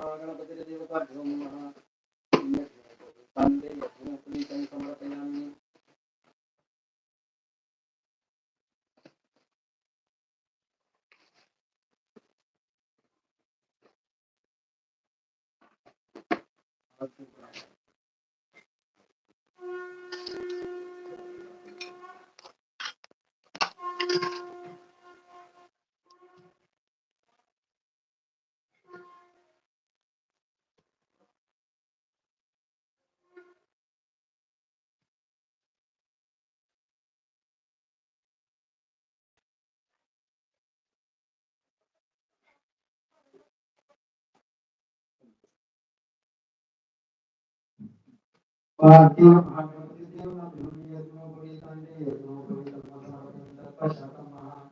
महागणपतिदेवताभ्यो नमः। तन्ते यज्ञोपवीतं समर्पयामि पार्थिव महागणपतिदेवताभ्यो यज्ञोपवीतान्ते यज्ञोपवीतं समर्पयामि तत्पश्चात्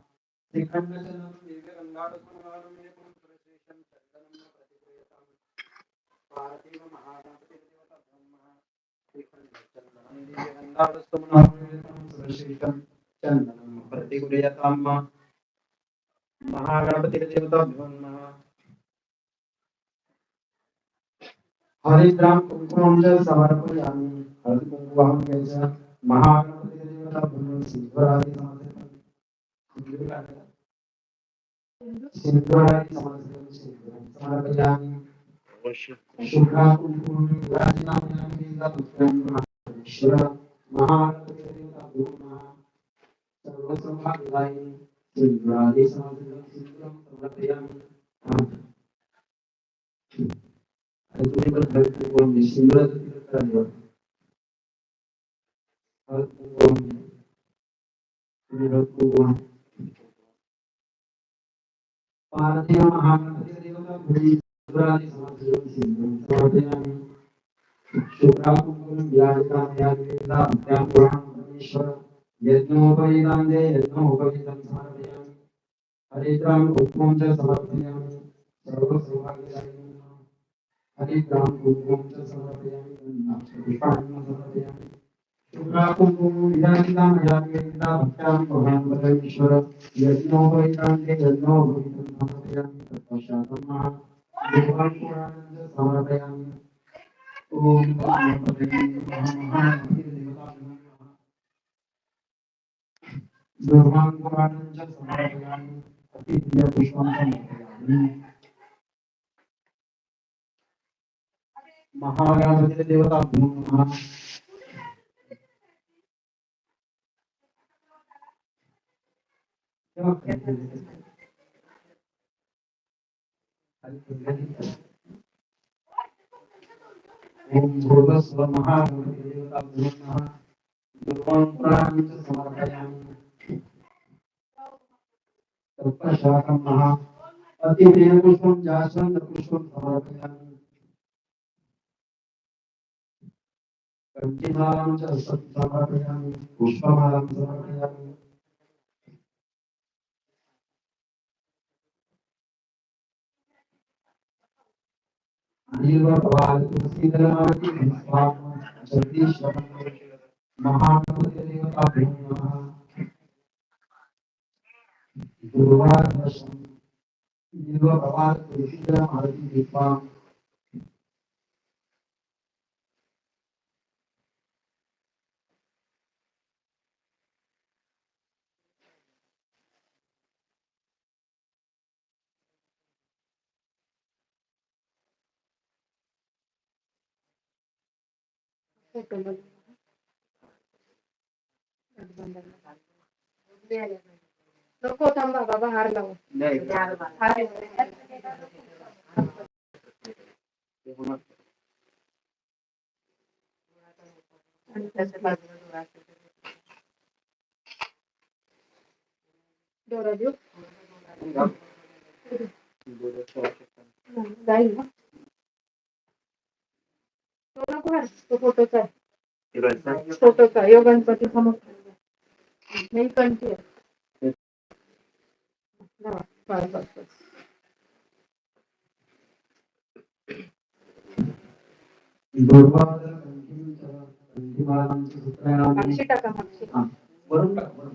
श्रीखण्डजलं दिव्यगन्धाडकुमारं एकं प्रशेषं चन्दनं प्रतिगृह्यताम् पार्थिव महागणपतिदेवताभ्यो नमः श्रीखण्डचन्दनं दिव्यगन्धाडकुमारं प्रशेषं चन्दनं प्रतिगृह्यताम् महागणपतिदेवताभ्यो नमः हरिद्राम कुंकुमं च समर्पयामि सिद्धरादि सिद्धरादि समर्पयामि शुभ्रा कुंकुमं ईश्वर महागणपतिदेवताभ्यो नमः सर्वसंभाविदायिनी सिद्धरादि समर्पयामि कुंकू शिंगराचं तिथं काढलं हळद कुंकू तुम्ही हळद कुंकू पार्थिव महागणपती देवता भुजी शुभ्रादि समाजयोगी सिंधू समर्पयामि शुभ्रा कुंकुम व्याजकाम्याग्निदा अत्यां पुराण परमेश्वर यज्ञोपवीतान्ते यज्ञोपवीतं समर्पयामि हरिद्रां कुंकुमं च समर्पयामि सर्वसौभाग्यदायिनी हरिद्रां कुंकुमं च समर्पयामि पुष्पाणि समर्पयामि शुभ्रा कुंकुमं विधानितां याज्ञा भक्त्यां भवान् परमेश्वर यज्ञोपवीतान्ते यज्ञोपवीतं समर्पयामि तत्पश्चात् महा देवान् पुराणं च समर्पयामि ॐ पुराणं च समर्पयामि अतिप्रियपुष्पं समर्पयामि महागणपति देवता ओम भूर्भुवस्व महागणपति देवता नमः दुर्वां प्राणं च समर्पयामि तत्पश्चात् महा अतिप्रियपुष्पं जास्वन्दपुष्पं समर्पयामि। कंठीमालां च समर्पयामि पुष्पमालां समर्पयामि। नीलवपाल तुलसीदलमालति स्वाम जगदीश्वरं। महागणपतिदेवताभ्यो नमः दुर्वादशं नीलवपाल तुलसीदलमालति स्वाम बाबा हार लावू हार दोरा देऊ जाईल ना तो नको हार, तो फोटोचा आहे फोटोचा यो गणपती समोर नाही कंठी आहे लावा, बस, बस, बस. मागशी टाका मागशी हा, वरून टाक वरून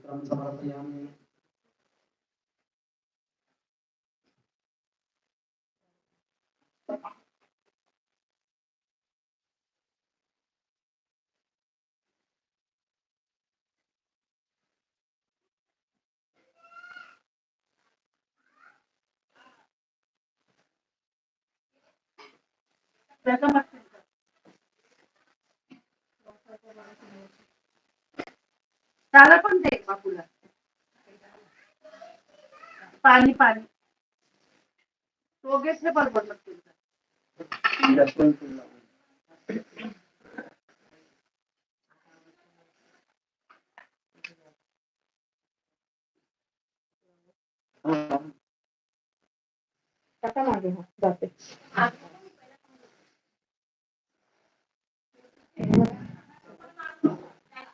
सूत्रं समर्पयामि त्याचा मग त्याला पण दे बापूला पाणी पाणी दोघेच हे बरोबर लागतील जास्त फुल लावून. हा. त्याचा मागे जाते कमलपुष्पं समर्पयामि आता जाते का बघा बिल्वफलाल तुलसीदलमालिका नाही ना गॅप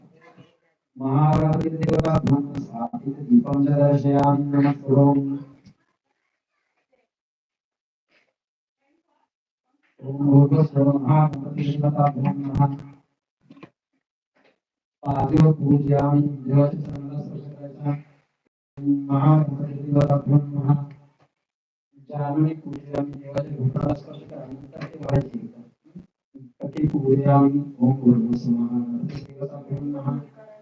महागणपतिदेवता ब्रह्म स्थापितदीपं च दर्शयामि नमस्करोमि ॐ भूर्भुवस्सुरमहागणपतिदेवता ब्रह्मः पादयो पूजयामि देवचन्द्रस्पर्शकर्ता महागणपतिदेवता ब्रह्मः जानुनि पूजयामि देवचन्द्रस्पर्शकर्ता कति पूजयामि ॐ भूर्भुवस्सुरः देवता ब्रह्मः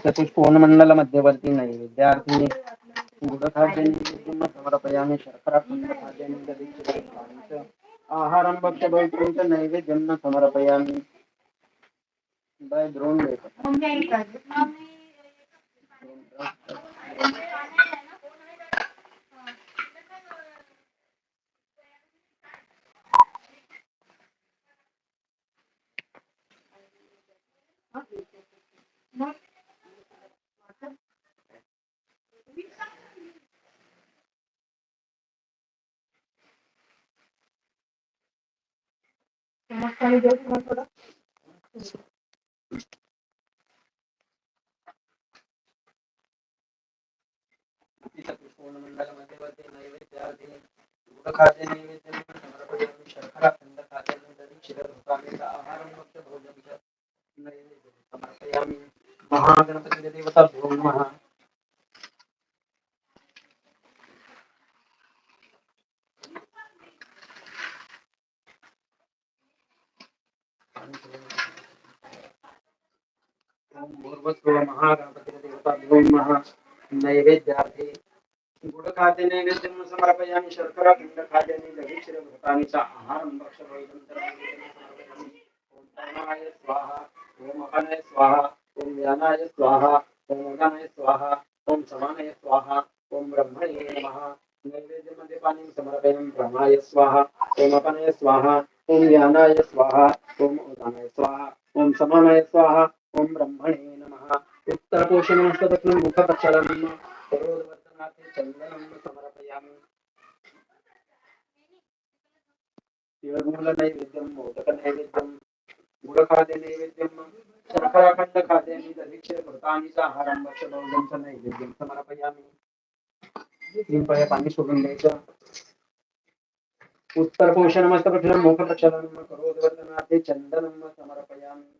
इति चतुष्कोणमण्डल मध्यवर्ती नैवेद्यार्थी विद्यार्थी शर्कराखण्डखाद्यानि दधिक्षिप्तानि च आहारं न समर्पयामि द्रोण देऊ तुम्हाला थोडं। महागणपति देवता भो नमः ओम भूर्भुवस्सुः महागणपति देवता भो नमः नैवेद्यार्थे गुडखाद्य नैवेद्यं समर्पयामि शर्करा खंड खाद्यानि दक्षिण भूतानि च आहारं प्राणाय स्वाहा ओम अपानाय स्वाहा, ओम व्यानाय स्वाहा, ओम उदानाय स्वाहा, ओम समानाय स्वाहा, ओम ब्रह्मणे नमः। नैवेद्यमध्ये पाणी समर्पयामि प्राणाय स्वाहा, ओम अपानाय स्वाहा, ओम व्यानाय स्वाहा, ओम उदानाय स्वाहा, ओम समानाय स्वाहा ओम ब्रह्मणे नमः। उत्तरपोषणमस्त दक्षिणं मुखपक्षलं करोदवर्तनाथे चन्दनं समर्पयामि। तिळगुळनैवेद्यं मोदकनैवेद्यं गुडखाद्यनैवेद्यं शर्कराखण्डखाद्यानि दधिक्षीरघृतानि च आहारं भक्ष्यभोजनं च नैवेद्यं समर्पयामि। तीन पळे पाणी सोडून द्यायचं उत्तरपोषणमस्तपक्षलं मुखपक्षलं करोदवर्तनाथे चन्दनं समर्पयामि।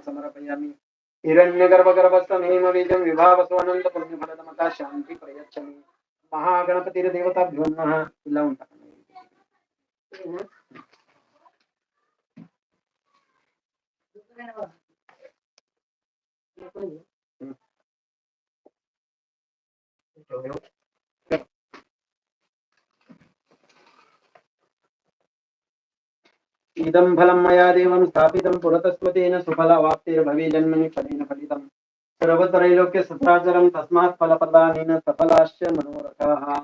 समर्पयामि हिरण्यगर्भगर्भस्थं हेमबीजं विभावस्वनन्दपुण्यफलदमता शान्ति प्रयच्छमि महागणपतिदेवताभ्यो नमः। लावून टाका. इदं फलं मया देवं स्थापितं पुरतस्त्वतेन सुफलावाप्तिर्भवे जन्मनि फलेन फलितं सर्वत्रैलोक्य सत्राचरं तस्मात् फलप्रदानेन सफलाश्च मनोरथाः.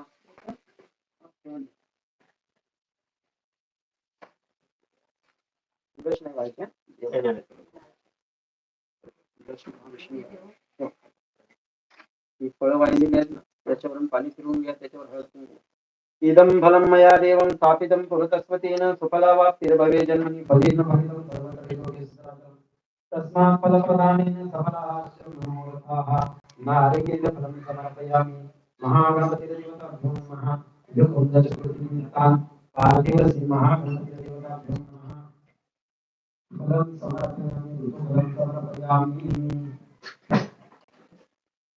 फळं वाहिलेली आहेत ना त्याच्यावरून पाणी फिरवून घ्या त्याच्यावर हळद. इदं फलं मया देवं स्थापितं पुरतस्वतेन सुफलावाप्तिर्भवे जन्मनि सत्राचरं तस्मात् फलप्रदानेन सफलाश्च मनोरथाः नारिकेलफलं समर्पयामि नमः। फलं समर्पयामि ऋतुफलं समर्पयामि।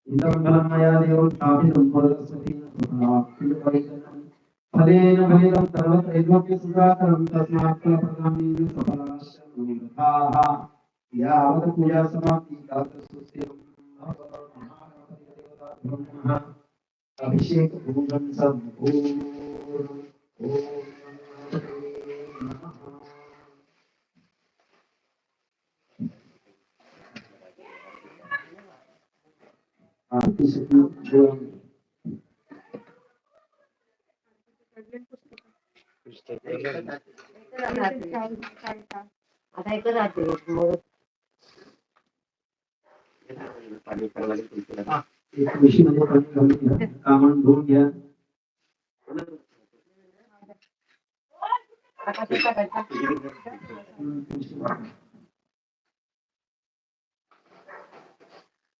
इदं फलं मया देवं स्थापितं पुरतस्वतेन सुफलावाप्तिर्भवे जन्मनि फलेन फलितं सर्वत्रैलोक्यसुधाकरं तस्मात् फलप्रदानेन सफलाश्च मनोरथाः यावत् पूजा समाप्ति तावत् अभिषेक पूजन संपूर्ण आरती सुखी जोन आता एकच राहते मग धुवून घ्या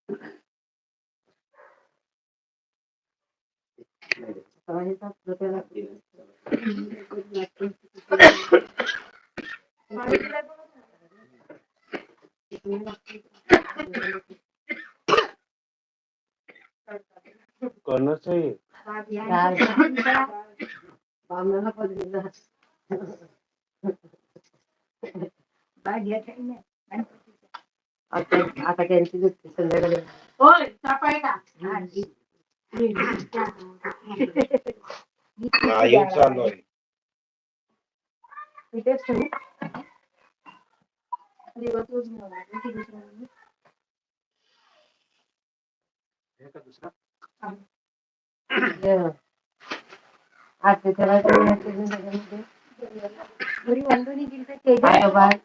Thank you. दिलं. आता आता त्यांची संध्याकाळी होय सापाय का नाही चालू आहे. इथेच ठेवू दिवा तूच घ्यावा लागेल की दुसरा नाही? हे का दुसरा आजचे ठेवायचं याचे त्याच्यामध्ये घरी वांदणी गेली तर ते आहे बाय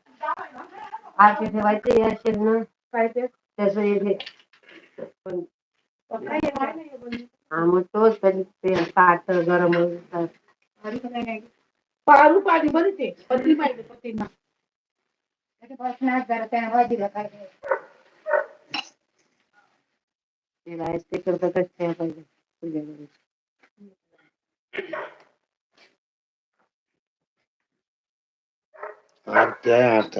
आजचे ठेवायचं याचे ना? काय ते त्याचं हे पण हा मग तोच त्याचे ते ताट गरम नाही. पारू पाणी बरं ते पत्री पाहिजे पत्रींना ते राहायचं ते करतातच ठेवा पाहिजे पूजेमध्ये. अर्थ आहे अर्थ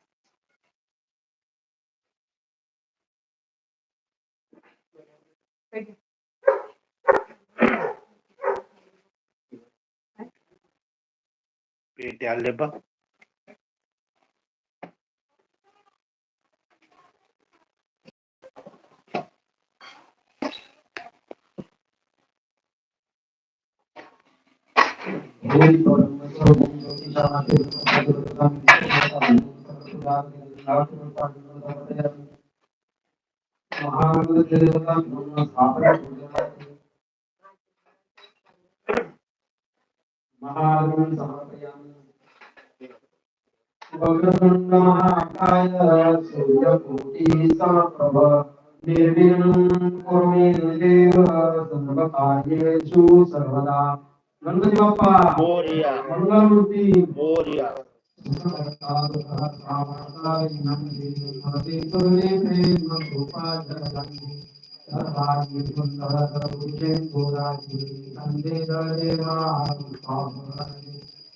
पेटे आले बघ महागुण समर्पयामि वक्रतुण्ड महाकाय निर्विघ्नं कुरु मे देव सर्वकार्येषु सर्वदा गणपती बाप्पा मोरया मंगलमूर्ती मोरया दर्शन मात्रे जय देव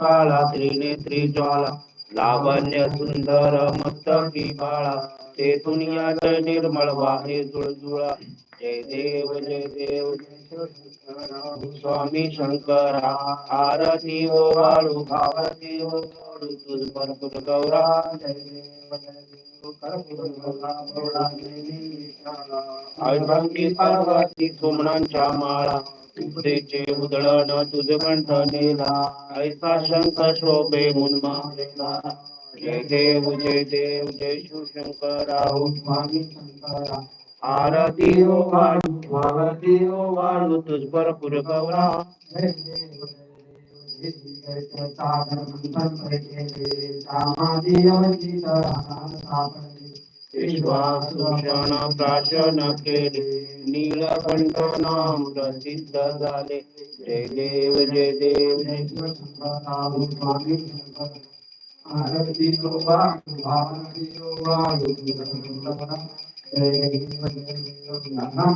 काळा त्रिनेत्री ज्वाला लावण्य सुंदर मस्तकी बाळा ते दुनियाच निर्मळ वाहे जुळजुळा। जय देव जय देव। स्वामी शंकरा आरती ओ वाळू भावती ओ वाळू तुझ भरपूर गौरा जय देव। जय पार्वती सोमनांच्या माळा उपदेचे उदळण तुझ कंठनेला ऐसा शंख शोभे मुन्मारेला जय देव जय देव जय शिवशंकरा हो स्वामी शंकरा. आरती ओ वाळू आरती ओ वाळू तुझ भरपूर गौरा. विश्वासुषण प्राशन केले नीलकंठ प्रसिद्ध झाले जय देव जय देव स्वामी आरती ओ वाळू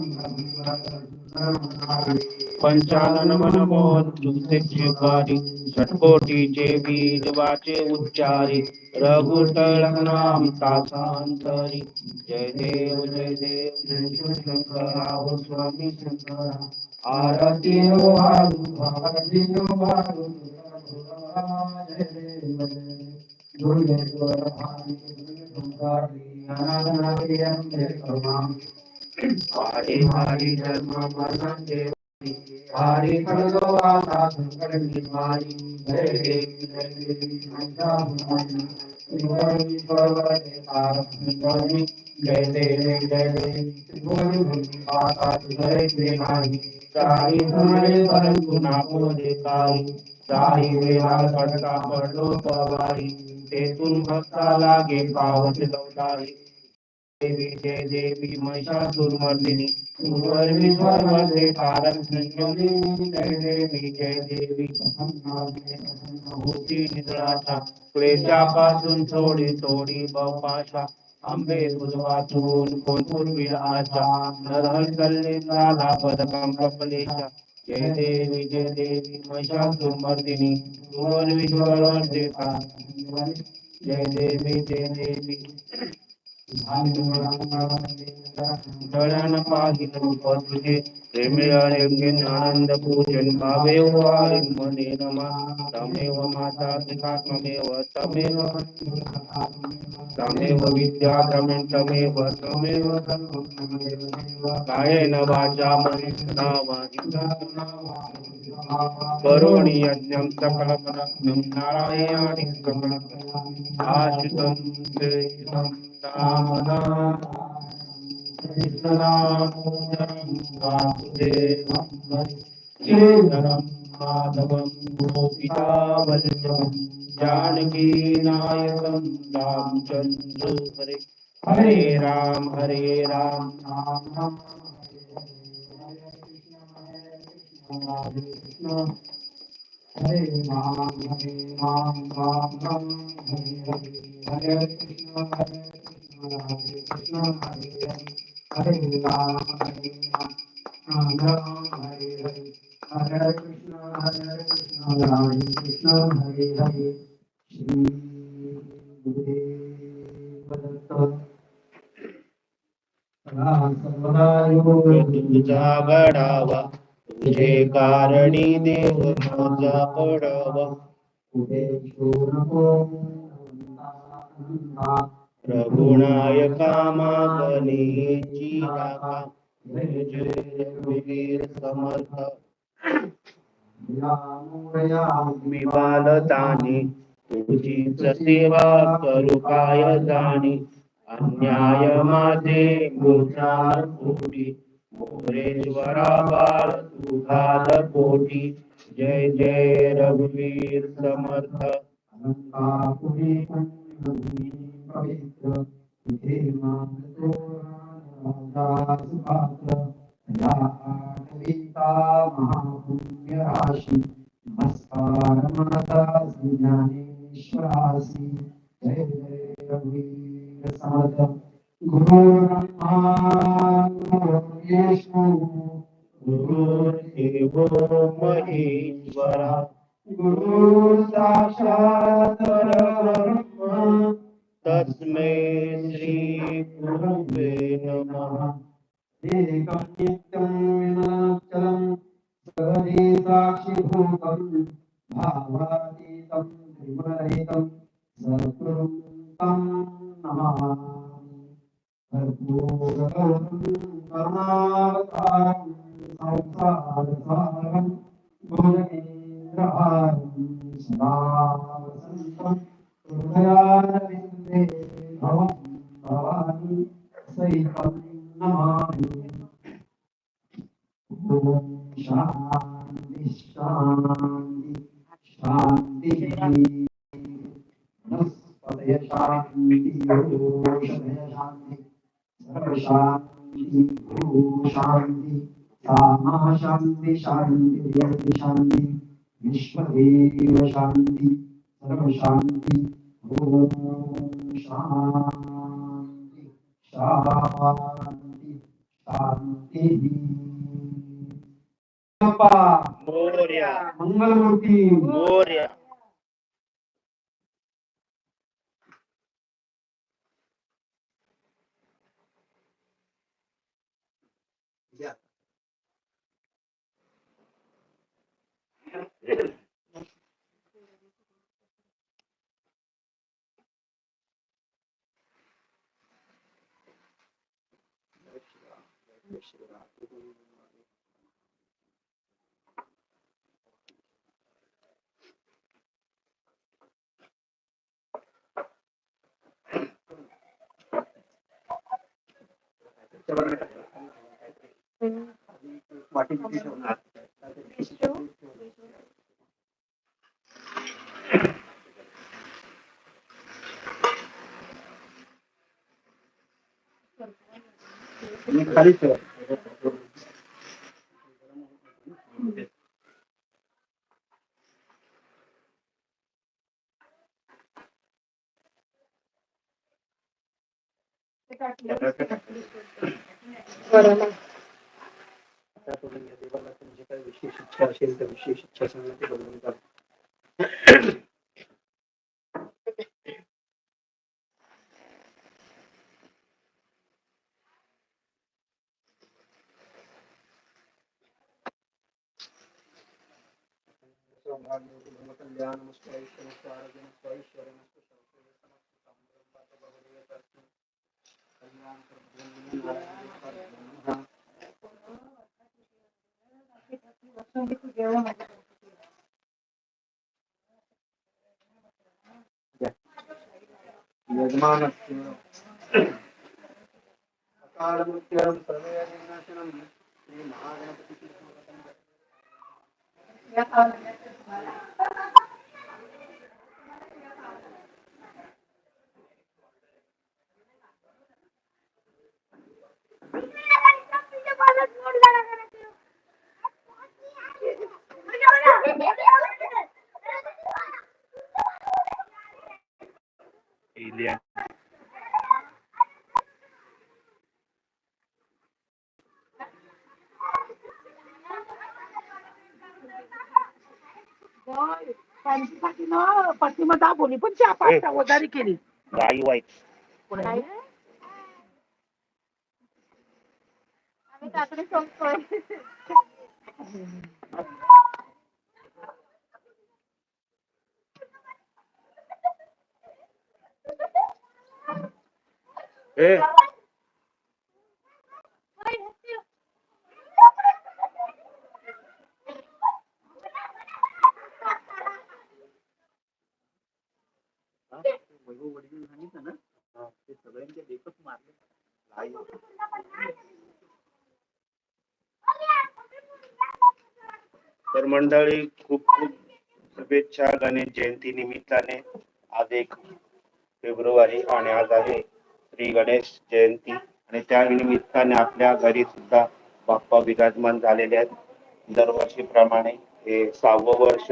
पंचानन मन मोहन तुझे शिकारी षटकोटीचे बीज वाचे उच्चारी नाम तासांतरी जय देव जय देव जय शिवशंकरा हो स्वामी शंकरा आरती वाळू आरती ओ वाळू जय देव जय देव हरे हरे धर्म वर्णन देव हरे भगवान जय देवी जय देवी जय देवी जय देवी माता तुझे देवाई साई हमारे परंतु ना बोले काई साई वेळा पडता पडलो पवाई तेथून भक्ता लागे पावत लवलाई देवी जय देवी महिषासुरमर्दिनी विश्वर मध्ये कारक संयोगी जय देवी जय देवी भूती निद्राचा क्लेशापासून थोडी थोडी बपाशा आंबे तुझ वाचून कोण पूर्वील नरहर कल्ले झाला पदकं कपलेशा जय देवी जय देवी महिषासुमर्दिनी भुवन मध्ये जय देवी जय देवी दळण पाहि रूप तुझे प्रेमिळे आनंद पूजन भावे वारी मने नमा। तमेव माता तमेव तमेव तमेव विद्या तमेव तमेव तमेव कायेन वाचा मनसा करोणि यज्ञं कृष्णनामोदरं वासुदेवं श्रीधरं माधवं गोपिकावल्लभं जानकीनायकं रामचन्द्र हरे हरे राम हरे Ram Ram Hare Hare, Hare Krishna, Hare Krishna, Hare Krishna, Hare Hare, Hare, Hare Krishna, Hare Krishna, Hare Krishna, Hare Hare, Shri Gurudeva Datta. तुझा बडावा तुझे कारणी देव माझा पडावा प्रगुणाय जय जय रघुवीर समर्थ। मी बालतानी तुझीच सेवा करू काय जाणी अन्याय माझे मूर्छार कोटी मोरेश्वरा बाळ तू कोटी जय जय रघुवीर समर्थ। महापुण्यराशी नमस्कार ज्ञानेश्वरासी जय जय रघुवीर समर्थ गुरु ब्रह्मा गुरु विष्णु महेश्वरा गुरु साक्षात् परब्रह्म तस्मै श्री गुरुवे नमः एकं नित्यं विनाचलं सगदे साक्षिभूतं भावातीतं त्रिगुणरहितं सद्गुरुं तं नमामि गुणकेन्द्रहारं सदा Glory. Gloria. Yeah. खाली ठेवा बरं मग. आता देवाला तुमची काय विशेष इच्छा असेल तर विशेष इच्छा सांगा ते बघून யமானஸ்ய அகாலமுத்தியம் சர்வேதி ஸ்ரீ மகாகணபதி दाबोली पण चहा पाचटा वजारी केली. गाई वाईट. काकडे सोडतोय. ए. तर मंडळी खूप खूप शुभेच्छा गणेश जयंती निमित्ताने. आज एक फेब्रुवारी आणि आज आहे श्री गणेश जयंती. आणि त्या निमित्ताने आपल्या घरी सुद्धा बाप्पा विराजमान झालेले आहेत. दरवर्षीप्रमाणे हे सहावं वर्ष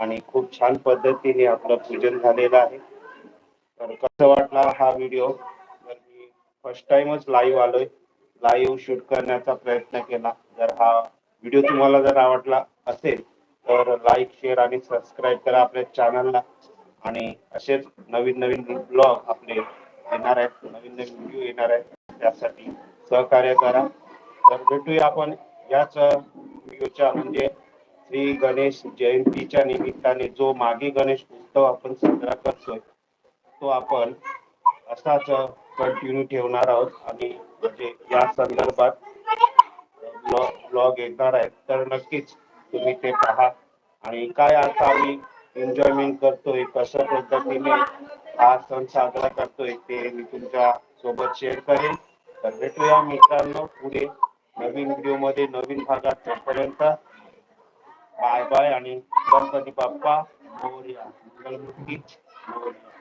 आणि खूप छान पद्धतीने आपलं पूजन झालेलं आहे. तर कसं वाटला हा व्हिडिओ? फर्स्ट टाइमच लाईव्ह आलोय. लाईव्ह शूट करण्याचा प्रयत्न केला. जर हा व्हिडिओ तुम्हाला जर आवडला असेल तर लाईक शेअर आणि सबस्क्राईब करा आपल्या चॅनलला आणि असेच नवीन नवीन ब्लॉग आपले येणार आहेत. नवीन नवीन व्हिडिओ येणार आहेत. त्यासाठी सहकार्य करा. तर भेटूया आपण याच व्हिडिओच्या म्हणजे श्री गणेश जयंतीच्या निमित्ताने जो मागे गणेश उत्सव आपण साजरा करतोय तो आपण असाच कंटिन्यू ठेवणार आहोत. आणि म्हणजे या संदर्भात ब्लॉग येणार आहेत. तर नक्कीच तुम्ही ते पहा. आणि काय आता आम्ही एन्जॉयमेंट करतोय कशा पद्धतीने हा सण साजरा करतोय ते मी तुमच्यासोबत शेअर करेन. तर भेटूया मित्रांनो पुढे नवीन व्हिडिओमध्ये नवीन भागात. तोपर्यंत बाय बाय आणि गणपती बाप्पा मोर्या. मंगलमूर्ती मोर्या.